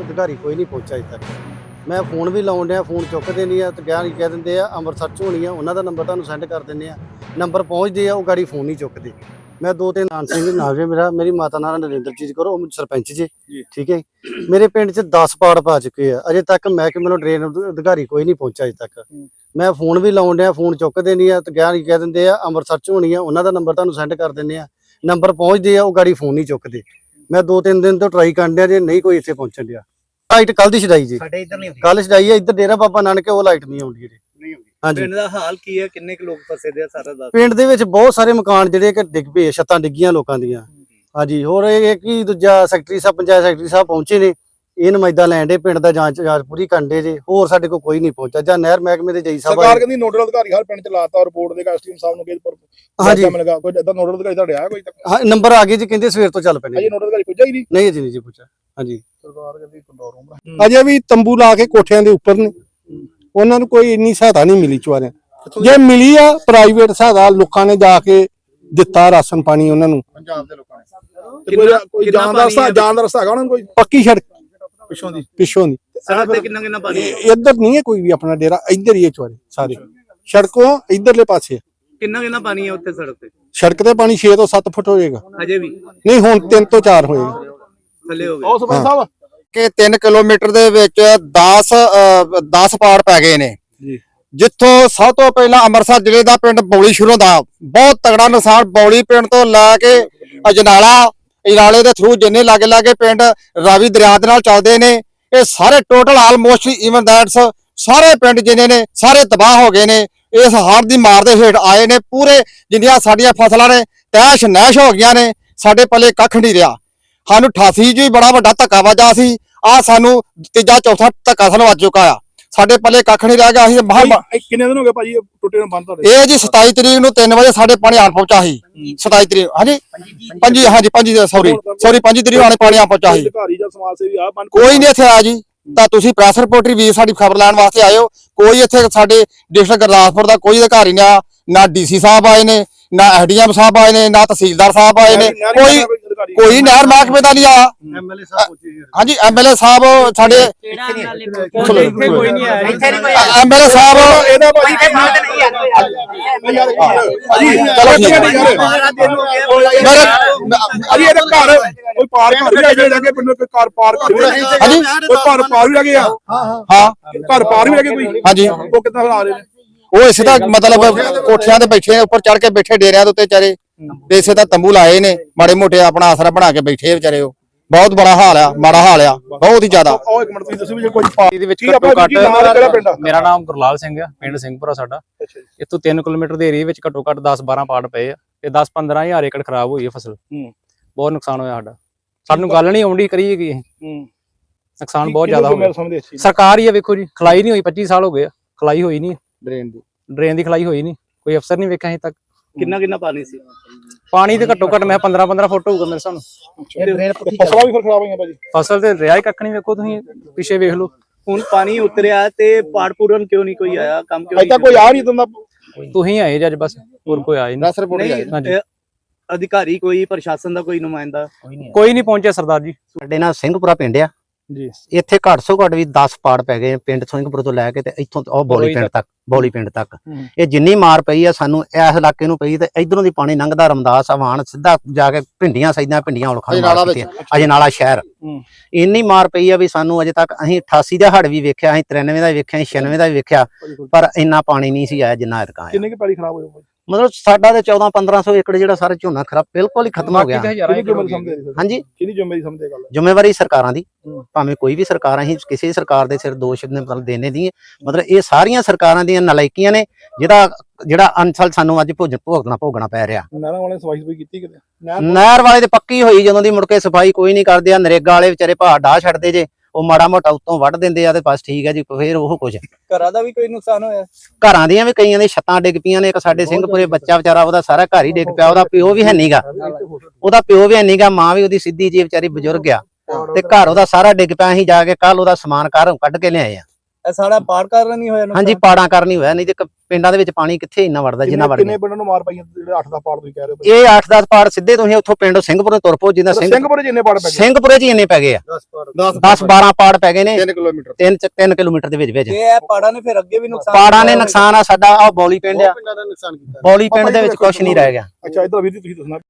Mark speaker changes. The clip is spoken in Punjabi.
Speaker 1: ਅਧਿਕਾਰੀ ਕੋਈ ਨਹੀਂ ਪਹੁੰਚਿਆ ਅਜੇ ਤੱਕ। ਮੈਂ ਫੋਨ ਵੀ ਲਾਉਣ ਡਿਆ ਫੋਨ ਚੁੱਕਦੇ ਨਹੀਂ ਆ ਤੇ ਗਾਂ ਹੀ ਕਹਿ ਦਿੰਦੇ ਆ ਅੰਮ੍ਰਿਤਸਰ ਚ ਹੋਣੀ ਆ ਉਹਨਾਂ ਦਾ ਨੰਬਰ ਤੁਹਾਨੂੰ ਸੈਂਡ ਕਰ ਦਿੰਦੇ ਆ। ਨੰਬਰ ਪਹੁੰਚਦੇ ਆ ਉਹ ਗਾੜੀ ਫੋਨ ਨਹੀਂ ਚੁੱਕਦੇ। ਮੈਂ ਦੋ ਤਿੰਨ ਨਾਨ ਸਿੰਘ ਨਾਮ ਜੇ ਮੇਰਾ ਮੇਰੀ ਮਾਤਾ ਨਾਲ ਨਰਿੰਦਰਜੀਤ ਕਰੋ ਉਹ ਸਰਪੰਚ ਜੀ
Speaker 2: ਜੀ।
Speaker 1: ਠੀਕ ਹੈ ਮੇਰੇ ਪਿੰਡ ਚ 10 ਪਾੜ ਪਾ ਚੁੱਕੇ ਆ। ਅਜੇ ਤੱਕ ਮੈਂ ਕਿ ਮੈਨੂੰ ਡਰੇਨ ਅਧਿਕਾਰੀ ਕੋਈ ਨਹੀਂ ਪਹੁੰਚਿਆ ਅਜੇ ਤੱਕ। ਮੈਂ ਫੋਨ ਵੀ ਲਾਉਣ ਡਿਆ ਫੋਨ ਚੁੱਕਦੇ ਨਹੀਂ ਆ ਤੇ ਗਾਂ ਹੀ ਕਹਿ ਦਿੰਦੇ ਆ ਅੰਮ੍ਰਿਤਸਰ ਚ ਹੋਣੀ ਆ ਉਹਨਾਂ ਦਾ ਨੰਬਰ ਤੁਹਾਨੂੰ ਸੈਂਡ ਕਰ ਦਿੰਦੇ ਆ। ਨੰਬਰ ਪਹੁੰਚਦੇ ਆ ਉਹ ਗਾੜੀ ਫੋਨ ਨਹੀਂ ਚੁੱਕਦੇ। ਮੈਂ ਦੋ ਤਿੰਨ ਦਿਨ ਤੋਂ ਟਰਾਈ ਕਰਨ ਡਿਆ ਜੇ ਨਹੀਂ ਕੋਈ ਇੱਥੇ ਪਹੁੰਚਣ ਡਿਆ। ਲਾਈਟ ਕੱਲ ਦੀ ਛਡਾਈ ਜੀ।
Speaker 3: ਸਾਡੇ ਇੱਧਰ ਨਹੀਂ ਹੁੰਦੀ
Speaker 1: ਕੱਲ ਛਡਾਈ ਹੈ ਇੱਧਰ ਡੇਰਾ ਬਾਬਾ ਨਾਨਕ ਉਹ ਲਾਈਟ ਨਹੀਂ ਆਉਂਦੀ ਜੀ
Speaker 2: ਨਹੀਂ ਹੁੰਦੀ
Speaker 1: ਹਾਂਜੀ।
Speaker 4: ਪਿੰਡ ਦਾ ਹਾਲ ਕੀ ਹੈ? ਕਿੰਨੇ ਕੁ ਲੋਕ ਫਸੇ ਦੇ ਆ ਸਾਰਾ ਦੱਸ
Speaker 1: ਪਿੰਡ ਦੇ ਵਿੱਚ ਬਹੁਤ ਸਾਰੇ ਮਕਾਨ ਜਿਹੜੇ ਕਿ ਡਿੱਗ ਪਏ ਛੱਤਾਂ ਡਿੱਗੀਆਂ ਲੋਕਾਂ ਦੀਆਂ। ਹਾਂਜੀ। ਹੋਰ ਇਹ ਕਿ ਦੂਜਾ ਸੈਕਟਰੀ ਸਾਹਿਬ ਪੰਚਾਇਤ ਸੈਕਟਰੀ ਸਾਹਿਬ ਪਹੁੰਚੇ ਨੇ। ਇਹ ਨੁਮਾਇੰਦਾ ਲੈਣ ਦੇ ਪਿੰਡ ਦਾ ਜਾਂਚ ਜਾਂਚ ਪੂਰੀ ਕਰਦੇ ਜੇ ਹੋਰ ਸਾਡੇ ਕੋਲ ਕੋਈ ਨਹੀਂ ਪਹੁੰਚਾ ਜਾਂ ਨਹਿਰ ਮਹਿਕਮੇ ਦੇ ਜਈ ਸਾਹਿਬ
Speaker 2: ਸਰਕਾਰ। ਕਹਿੰਦੀ ਨੋਡਲ ਅਧਿਕਾਰੀ ਹਰ ਪਿੰਡ ਚ ਲਾਤਾ ਰਿਪੋਰਟ ਦੇ ਐਸਟੀਐਮ ਸਾਹਿਬ ਨੂੰ ਕਿਹ ਪਰ
Speaker 1: ਹਾਂਜੀ।
Speaker 2: ਮਿਲ ਗਿਆ ਕੋਈ ਇਦਾਂ ਨੋਡਲ ਅਧਿਕਾਰੀ ਤੁਹਾਡੇ ਆਇਆ ਕੋਈ ਤੱਕ?
Speaker 1: ਹਾਂ ਨੰਬਰ ਆ ਗਏ ਜੀ ਕਹਿੰਦੇ ਸਵੇਰ ਤੋਂ ਚੱਲ ਪੈਣੇ
Speaker 2: ਅਜੇ ਨੋਡਲ ਅਧਿਕਾਰੀ ਪੁੱਜਾ ਹੀ ਨਹੀਂ?
Speaker 1: ਨਹੀਂ ਜੀ ਨਹੀਂ ਜੀ ਪੁੱਛਿਆ ਹਾਂਜੀ।
Speaker 2: ਸਰਕਾਰ ਕਹਿੰਦੀ ਕੰਟਰੋਲ ਰੂਮ
Speaker 5: ਅਜੇ ਵੀ ਤੰਬੂ ਲਾ ਕੇ ਕੋਠਿਆਂ ਦੇ ਉੱਪਰ ਨੇ। ਉਹਨਾਂ ਨੂੰ ਕੋਈ ਇੰਨੀ ਸਹਾਇਤਾ ਨਹੀਂ ਮਿਲੀ ਚੁਆਰਿਆਂ ਜੇ ਮਿਲੀ ਆ ਪ੍ਰਾਈਵੇਟ ਸਹਾਇਤਾ ਲੋਕਾਂ ਨੇ ਜਾ ਕੇ ਦਿੱਤਾ ਰਾਸ਼ਨ ਪਾਣੀ ਉਹਨਾਂ ਨੂੰ।
Speaker 2: ਪੰਜਾਬ ਦੇ ਲੋਕਾਂ ਨੇ। ਕੋਈ ਕੋਈ ਜਾਣ ਦਾ ਰਸਤਾ ਜਾਣ ਦਾ ਰਸਤਾ ਹੈਗਾ ਉਹਨਾਂ ਨੂੰ ਕੋਈ?
Speaker 5: ਪੱਕੀ ਸੜਕ।
Speaker 2: ਪਿੱਛੋਂ ਦੀ?
Speaker 5: ਪਿੱਛੋਂ ਦੀ।
Speaker 4: ਸੜਕ ਤੇ ਕਿੰਨਾ ਕਿੰਨਾ ਪਾਣੀ?
Speaker 5: ਇੱਧਰ ਨਹੀਂ ਹੈ ਕੋਈ ਵੀ ਆਪਣਾ ਡੇਰਾ ਇੱਧਰ ਹੀ ਹੈ ਚੁਆਰੇ ਸਾਰੇ। ਸੜਕੋਂ ਇੱਧਰਲੇ ਪਾਸੇ।
Speaker 4: ਕਿੰਨਾ ਕਿੰਨਾ ਪਾਣੀ ਹੈ ਉੱਥੇ ਸੜਕ ਤੇ?
Speaker 5: ਸੜਕ ਤੇ ਪਾਣੀ 6 ਤੋਂ 7 ਫੁੱਟ ਹੋਏਗਾ।
Speaker 4: ਅਜੇ ਵੀ?
Speaker 5: ਨਹੀਂ ਹੁਣ 3 ਤੋਂ 4 ਹੋਏਗਾ।
Speaker 4: ਥੱਲੇ ਹੋ ਗਏ।
Speaker 2: ਉਹ ਸਰਪੰਚ ਸਾਹਿਬ।
Speaker 6: ਕਿ 3 ਕਿਲੋਮੀਟਰ ਦੇ ਵਿੱਚ 10 ਅ, 10 ਪਾੜ ਪੈ ਗਏ ਨੇ।
Speaker 2: ਜੀ।
Speaker 6: ਜਿੱਥੋਂ ਸਭ ਤੋਂ ਪਹਿਲਾਂ ਅੰਮ੍ਰਿਤਸਰ ਜ਼ਿਲ੍ਹੇ ਦਾ ਪਿੰਡ ਬੌਲੀ ਸ਼ੁਰੂ ਦਾ ਬਹੁਤ ਤਗੜਾ ਨੁਕਸਾਨ ਬੌਲੀ ਪਿੰਡ ਤੋਂ ਲੈ ਕੇ ਅਜਨਾਲਾ ਇਰਾਲੇ ਦੇ ਥਰੂ ਜਿੰਨੇ ਲਾਗੇ ਲਾਗੇ ਪਿੰਡ ਰਾਵੀ ਦਰਿਆ ਦੇ ਨਾਲ ਚੱਲਦੇ ਨੇ, ਇਹ ਸਾਰੇ ਟੋਟਲ ਆਲਮੋਸਟ ਇਵਨ ਦੈਟਸ ਸਾਰੇ ਪਿੰਡ ਜਿੰਨੇ ਨੇ, ਸਾਰੇ ਤਬਾਹ ਹੋ ਗਏ ਨੇ। ਇਸ ਹਾਰ ਦੀ ਮਾਰ ਦੇ ਹੇਠ ਆਏ ਨੇ ਪੂਰੇ ਜਿੰਨੀਆਂ ਸਾਡੀਆਂ ਫਸਲਾਂ ਨੇ, ਤੈਸ਼ ਨੈਸ਼ ਹੋ ਗਈਆਂ ਨੇ, ਸਾਡੇ ਪੱਲੇ ਕੱਖ ਨਹੀਂ ਰਿਹਾ। ਸਾਨੂੰ 88 ਚ ਵੀ ਬੜਾ ਵੱਡਾ ਧੱਕਾ ਵੱਜਾ ਸੀ ਆ ਸਾਨੂੰ ਤੀਜਾ, ਚੌਥਾ ਧੱਕਾ ਸਾਨੂੰ ਵੱਜ ਚੁੱਕਾ ਆ। ਸਾਡੇ ਪੱਲੇ ਕੱਖ ਨਹੀਂ ਰਹਿ ਗਿਆ ਅਸੀਂ ਮਹਾ
Speaker 2: ਇਹ ਕਿੰਨੇ ਦਿਨ ਹੋ ਗਏ ਭਾਜੀ ਇਹ ਟੁੱਟੇ ਨੂੰ ਬੰਦ ਤੁਹਾਡੇ?
Speaker 6: ਇਹ ਜੀ 27 ਤਰੀਕ ਨੂੰ 3 ਵਜੇ ਸਾਡੇ ਪਾਣੀ ਆਣ ਪਹੁੰਚਾ ਸੀ। 27 ਤਰੀਕ ਹਾਂਜੀ? ਪੰਜੀ ਹਾਂਜੀ ਪੰਜੀ ਸੌਰੀ ਸੌਰੀ ਪੰਜੀ ਤਰੀਕ ਆਣੇ ਪਾਣੀ ਆ ਪਹੁੰਚਾ ਸੀ।
Speaker 2: ਅਧਿਕਾਰੀ ਜਾਂ ਸਮਾਜ ਸੇਵੀ ਆ ਬੰਦ
Speaker 6: ਕੋਈ ਨਹੀਂ ਇੱਥੇ ਆਇਆ ਜੀ। ਤਾਂ ਤੁਸੀਂ ਪ੍ਰੈਸ ਰਿਪੋਰਟਰੀ ਵੀ ਸਾਡੀ ਖਬਰ ਲੈਣ ਵਾਸਤੇ ਆਇਓ ਕੋਈ ਇੱਥੇ ਸਾਡੇ ਡਿਸਟ੍ਰਿਕਟ ਗੁਰਦਾਸਪੁਰ ਦਾ ਕੋਈ ਅਧਿਕਾਰੀ ਨਾ ਨਾ ਡੀਸੀ ਸਾਹਿਬ ਆਏ ਨੇ ਨਾ ਐਸਡੀਐਮ ਸਾਹਿਬ ਆਏ ਨੇ ਨਾ ਤਹਿਸੀਲਦਾਰ ਸਾਹਿਬ ਆਏ ਨੇ। ਕੋਈ ਕੋਈ ਨਹਿਰ ਮਹਿਕਮੇ ਦਾ ਨਹੀਂ ਆਇਆ।
Speaker 1: ਐਮਐਲਏ ਸਾਹਿਬ ਜੀ
Speaker 6: ਹਾਂਜੀ ਐਮਐਲਏ ਸਾਹਿਬ ਸਾਡੇ
Speaker 4: ਇੱਥੇ ਕੋਈ ਨਹੀਂ ਆਇਆ।
Speaker 6: ਐਮਐਲਏ ਸਾਹਿਬ
Speaker 2: ਇਹਦਾ ਭਾਜੀ
Speaker 6: ਚਲੋ ਹੈ।
Speaker 2: ਅਜੀ ਇਹਦਾ ਘਰ ਕੋਈ ਪਾਰ ਘਰ ਵੀ ਲੱਗੇ ਲੱਗੇ ਪਿੰਡ ਕੋਈ ਘਰ ਪਾਰ ਘਰ ਵੀ ਲੱਗੇ
Speaker 6: ਹਾਂਜੀ।
Speaker 2: ਕੋਈ ਘਰ ਪਾਰ ਵੀ ਲੱਗੇ ਆ?
Speaker 6: ਹਾਂ।
Speaker 2: ਘਰ ਪਾਰ ਵੀ ਲੱਗੇ ਕੋਈ?
Speaker 6: ਹਾਂਜੀ।
Speaker 2: ਉਹ ਕਿੱਦਾਂ ਆ ਰਹੇ ਨੇ?
Speaker 6: ਉਹ ਇਸੇ ਦਾ ਮਤਲਬ ਕੋਠਿਆਂ ਤੇ ਬੈਠੇ ਉੱਪਰ ਚੜ ਕੇ ਬੈਠੇ ਡੇਰਿਆਂ ਦੇ ਉੱਤੇ ਚਾਰੇ ਤੇ ਇਸੇ ਦਾ ਤੰਬੂ ਲਾਏ ਨੇ ਮਾੜੇ ਮੋਟੇ ਆਪਣਾ ਆਸਰਾ ਬਣਾ ਕੇ ਬੈਠੇ ਵਿਚਾਰੇ ਉਹ। ਬਹੁਤ ਬੜਾ ਹਾਲ ਆ ਮਾੜਾ ਹਾਲ ਆ ਬਹੁਤ ਹੀ ਜ਼ਿਆਦਾ।
Speaker 2: ਉਹ ਇੱਕ ਮਿੰਟ ਤੁਸੀਂ ਦੱਸੋ ਵੀ ਜੇ ਕੋਈ
Speaker 7: ਇਹਦੇ ਵਿੱਚ ਘੱਟੋ
Speaker 2: ਆ?
Speaker 7: ਘੱਟ ਮੇਰਾ ਨਾਮ ਗੁਰਲਾਲ ਸਿੰਘ ਆ ਪਿੰਡ ਸਿੰਘਪੁਰਾ ਸਾਡਾ। ਇੱਥੋਂ 3 ਕਿਲੋਮੀਟਰ ਦੇ ਏਰੀਆ ਵਿੱਚ ਘੱਟੋ ਘੱਟ 10 12 ਪਾੜ ਪਏ ਆ ਤੇ 10 15 ਹਜ਼ਾਰ ਏਕੜ ਖਰਾਬ ਹੋਈ ਹੈ ਫਸਲ।
Speaker 2: ਹੂੰ।
Speaker 7: ਬਹੁਤ ਨੁਕਸਾਨ ਹੋਇਆ ਸਾਡਾ। ਸਾਨੂੰ ਗੱਲ ਨਹੀਂ ਆਉਂਦੀ ਕਰੀਏ ਕੀ ਨੁਕਸਾਨ ਬਹੁਤ ਜ਼ਿਆਦਾ ਹੋ ਗਿਆ। ਸਰਕਾਰ ਹੀ ਆ ਵੇਖੋ ਜੀ ਖਲਾਈ ਨਹੀਂ ਹੋਈ 25 ਸਾਲ ਹੋ ਗਏ ਆ ਖਲਾਈ ਹੋਈ ਨਹੀਂ।
Speaker 2: ਡਰੇਨ ਦੀ।
Speaker 7: ਡਰੇਨ ਦੀ ਖਲਾਈ ਹੋਈ ਨਹੀਂ। ਕੋਈ ਅਫਸਰ ਨਹੀਂ ਵੇਖਿਆ ਅਜੇ ਤੱਕ।
Speaker 4: ਕਿੰਨਾ ਕਿੰਨਾ ਪਾਣੀ ਸੀ?
Speaker 7: ਪਾਣੀ ਤੇ ਘੱਟੋ ਘੱਟ ਮੈਂ 15 15 ਫੁੱਟ ਹੋਊਗਾ ਮੇਰੇ ਸਾਨੂੰ
Speaker 2: ਫਸਲਾਂ ਵੀ ਫਿਰ ਖਰਾਬ ਹੋਈਆਂ ਭਾਜੀ।
Speaker 7: ਫਸਲ ਤੇ ਰਿਹਾ ਹੀ ਕੱਖ ਨਹੀਂ ਵੇਖੋ ਤੁਸੀਂ ਪਿੱਛੇ ਵੇਖ ਲਓ।
Speaker 4: ਹੁਣ ਪਾਣੀ ਉਤਰਿਆ ਤੇ ਪਾੜ ਪੂਰਨ ਕਿਉਂ ਨਹੀਂ ਕੋਈ ਆਇਆ ਕੰਮ ਕਿਉਂ
Speaker 2: ਅਜੇ ਤੱਕ ਕੋਈ ਆ ਨਹੀਂ ਦਿੰਦਾ
Speaker 7: ਤੁਸੀਂ ਆਏ ਜੀ ਅੱਜ ਬਸ ਹੋਰ ਕੋਈ ਆਇਆ ਨਹੀਂ
Speaker 6: ਰਸ ਰਿਪੋਰਟ
Speaker 4: ਨਹੀਂ
Speaker 7: ਹਾਂਜੀ।
Speaker 4: ਇਹ ਅਧਿਕਾਰੀ ਕੋਈ ਪ੍ਰਸ਼ਾਸਨ ਦਾ ਕੋਈ ਨੁਮਾਇੰਦਾ?
Speaker 7: ਕੋਈ ਨਹੀਂ ਪਹੁੰਚਿਆ ਸਰਦਾਰ ਜੀ।
Speaker 3: ਸਾਡੇ ਨਾਲ ਸਿੰਘਪੁਰਾ ਪਿੰਡ ਆ।
Speaker 2: ਜੀ।
Speaker 3: ਇੱਥੇ ਘੱਟ ਸੋ ਘੱਟ ਵੀ 10 ਪਾੜ ਪੈ ਗਏ ਪਿੰਡ ਸਿੰਘਪੁਰ ਤੋਂ ਲੈ ਕੇ ਤੇ ਇੱਥੋਂ ਉਹ ਬੌਲੀ ਪਿੰਡ ਤੱਕ। ਬੌਲੀ ਪਿੰਡ ਤੱਕ। ਇਹ ਜਿੰਨੀ ਮਾਰ ਪਈ ਆ ਸਾਨੂੰ ਇਸ ਇਲਾਕੇ ਨੂੰ ਪਈ ਤੇ ਇਧਰੋਂ ਦੀ ਪਾਣੀ ਲੰਘਦਾ ਰਮਦਾਸ ਆਵਾਨ ਸਿੱਧਾ ਜਾ ਕੇ ਭਿੰਡੀਆਂ ਸੈਦਾਂ ਭਿੰਡੀਆਂ ਕੀਤੀ ਅਜੇ ਨਾਲਾ ਸ਼ਹਿਰ। ਇੰਨੀ ਮਾਰ ਪਈ ਆ ਵੀ ਸਾਨੂੰ ਅਜੇ ਤੱਕ ਅਸੀਂ 88 ਦਾ ਹੜ ਵੀ ਵੇਖਿਆ ਅਸੀਂ 93 ਦਾ ਵੀ ਵੇਖਿਆ ਅਸੀਂ 96 ਦਾ ਵੀ ਵੇਖਿਆ ਪਰ ਇੰਨਾ ਪਾਣੀ ਨਹੀਂ ਸੀ ਆਇਆ ਜਿੰਨਾ ਇਰਕਾ ਆਇਆ।
Speaker 2: ਕਿੰਨੇ ਕੀ ਪੈਲੀ ਖਰਾਬ ਭਾਜੀ
Speaker 3: ਮਤਲਬ ਸਾਡਾ ਤੇ 14 1500 ਏਕੜ ਜਿਹੜਾ ਸਾਰਾ ਝੋਨਾ ਖਰਾਬ ਬਿਲਕੁਲ ਹੀ ਖਤਮ ਹੋ ਗਿਆ। ਹਾਂਜੀ।
Speaker 2: ਕਿਹਦੀ ਜ਼ਿੰਮੇਵਾਰੀ ਸਮਝਦੇ ਗੱਲ?
Speaker 3: ਜ਼ਿੰਮੇਵਾਰੀ ਸਰਕਾਰਾਂ ਦੀ। ਭਾਵੇਂ ਕੋਈ ਵੀ ਸਰਕਾਰ ਅਸੀਂ ਕਿਸੇ ਸਰਕਾਰ ਦੇ ਸਿਰ ਦੋਸ਼ ਨੇ ਮਤਲਬ ਦੇਣੇ ਦੀ ਮਤਲਬ ਇਹ ਸਾਰੀਆਂ ਸਰਕਾਰਾਂ ਦੀਆਂ ਨਲਾਇਕੀਆਂ ਨੇ ਜਿਹਦਾ ਜਿਹੜਾ ਅਨਸਲ ਸਾਨੂੰ ਅੱਜ ਭੋਜਨ ਭੋਗਣਾ ਭੋਗਣਾ ਪੈ ਰਿਹਾ।
Speaker 2: ਨਹਿਰਾਂ ਵਾਲੇ ਸਫ਼ਾਈ ਸਫ਼ਾਈ ਕੀਤੀ ਕਿਤੇ? ਨਹਿਰ
Speaker 3: ਵਾਲੇ ਤੇ ਪੱਕੀ ਹੋਈ ਜਦੋਂ ਦੀ ਮੁੜ ਕੇ ਸਫ਼ਾਈ ਕੋਈ ਨਹੀਂ ਕਰਦੇ ਆ ਨਰੇਗਾ ਵਾਲੇ ਵਿਚਾਰੇ ਭਾਅ ਢਾਹ ਛੱਡਦੇ ਜੇ। ਉਹ ਮਾੜਾ ਮੋਟਾ ਉੱਤੋਂ ਵੱਢ ਦਿੰਦੇ ਆ ਤੇ ਬਸ ਠੀਕ ਹੈ ਜੀ ਫੇਰ ਉਹ ਕੁਝ।
Speaker 4: ਘਰਾਂ ਦਾ ਵੀ ਕੋਈ ਨੁਕਸਾਨ ਹੋਇਆ?
Speaker 3: ਘਰਾਂ ਦੀਆਂ ਵੀ ਕਈਆਂ ਦੇ ਛੱਤਾਂ ਡਿੱਗ ਪਈਆਂ ਨੇ ਇੱਕ ਸਾਡੇ ਸਿੰਘਪੁਰੇ ਬੱਚਾ ਵਿਚਾਰਾ ਉਹਦਾ ਸਾਰਾ ਘਰ ਹੀ ਡਿੱਗ ਪਿਆ ਉਹਦਾ ਪਿਓ ਵੀ ਹੈ ਨਹੀਂਗਾ ਉਹਦਾ ਪਿਓ ਵੀ ਹੈ ਨਹੀਂਗਾ ਮਾਂ ਵੀ ਉਹਦੀ ਸਿੱਧੀ ਜੀ ਵਿਚਾਰੀ ਬਜ਼ੁਰਗ ਆ। ਤੇ ਘਰ ਉਹਦਾ ਸਾਰਾ ਡਿੱਗ ਪਿਆ ਅਸੀਂ ਜਾ ਕੇ ਕੱਲ ਉਹਦਾ ਸਮਾਨ ਘਰੋਂ ਕੱਢ ਕੇ ਲਿਆਏ ਆ।
Speaker 4: ਇਹ ਸਾਡਾ ਪਾੜ ਕਾਰਨ ਨਹੀਂ ਹੋਇਆ?
Speaker 3: ਹਾਂਜੀ ਪਾੜਾਂ ਕਰਨੀ ਹੋਇਆ ਨਹੀਂ ਤੇ ਪਿੰਡਾਂ ਦੇ ਵਿੱਚ ਪਾਣੀ ਕਿੱਥੇ ਇੰਨਾ ਵੜਦਾ ਜਿੰਨਾ ਵੜ
Speaker 2: ਕਿੰਨੇ ਪਿੰਡਾਂ ਨੂੰ ਮਾਰ ਪਾਈਆਂ ਜਿਹੜੇ 8 ਦਾ ਪਾੜ ਤੁਸੀਂ ਕਹਿ ਰਹੇ ਹੋ
Speaker 3: ਇਹ 8-10 ਪਾੜ ਸਿੱਧੇ ਤੁਸੀਂ ਉੱਥੋਂ ਪਿੰਡ ਸਿੰਘਪੁਰੇ ਤੁਰ ਜਿੱਦਾਂ ਸਿੰਘ
Speaker 2: ਸਿੰਘਪੁਰ ਜਿੰਨੇ ਪਾੜ ਪੈ ਗਏ?
Speaker 3: ਸਿੰਘਪੁਰੇ 'ਚ ਇੰਨੇ ਪੈ ਗਏ ਆ। 10-12 ਪਾੜ। ਪੈ ਗਏ। ਨੇ।
Speaker 6: 3 ਕਿਲੋਮੀਟਰ।
Speaker 3: 3 3 ਕਿਲੋਮੀਟਰ ਦੇ ਵਿੱਚ ਵਿੱਚ।
Speaker 4: ਇਹ ਪਾੜਾਂ ਨੇ ਫਿਰ ਅੱਗੇ ਵੀ ਨੁਕਸਾਨ
Speaker 3: ਪਾੜਾਂ ਨੇ ਨੁਕਸਾਨ ਆ ਸਾਡਾ ਆ ਬੌਲੀ ਪਿੰਡ ਆ।
Speaker 1: ਪਿੰਡਾਂ ਦਾ ਨੁਕਸਾਨ ਕੀਤਾ।
Speaker 3: ਬੌਲੀ ਪਿੰਡ ਦੇ ਵਿੱਚ ਕੁਝ ਨਹੀਂ ਰਹਿ ਗਿਆ।
Speaker 2: ਅੱਛਾ ਇਧਰ ਵੀਰ ਜੀ ਤੁਸੀਂ ਦੱਸਣਾ।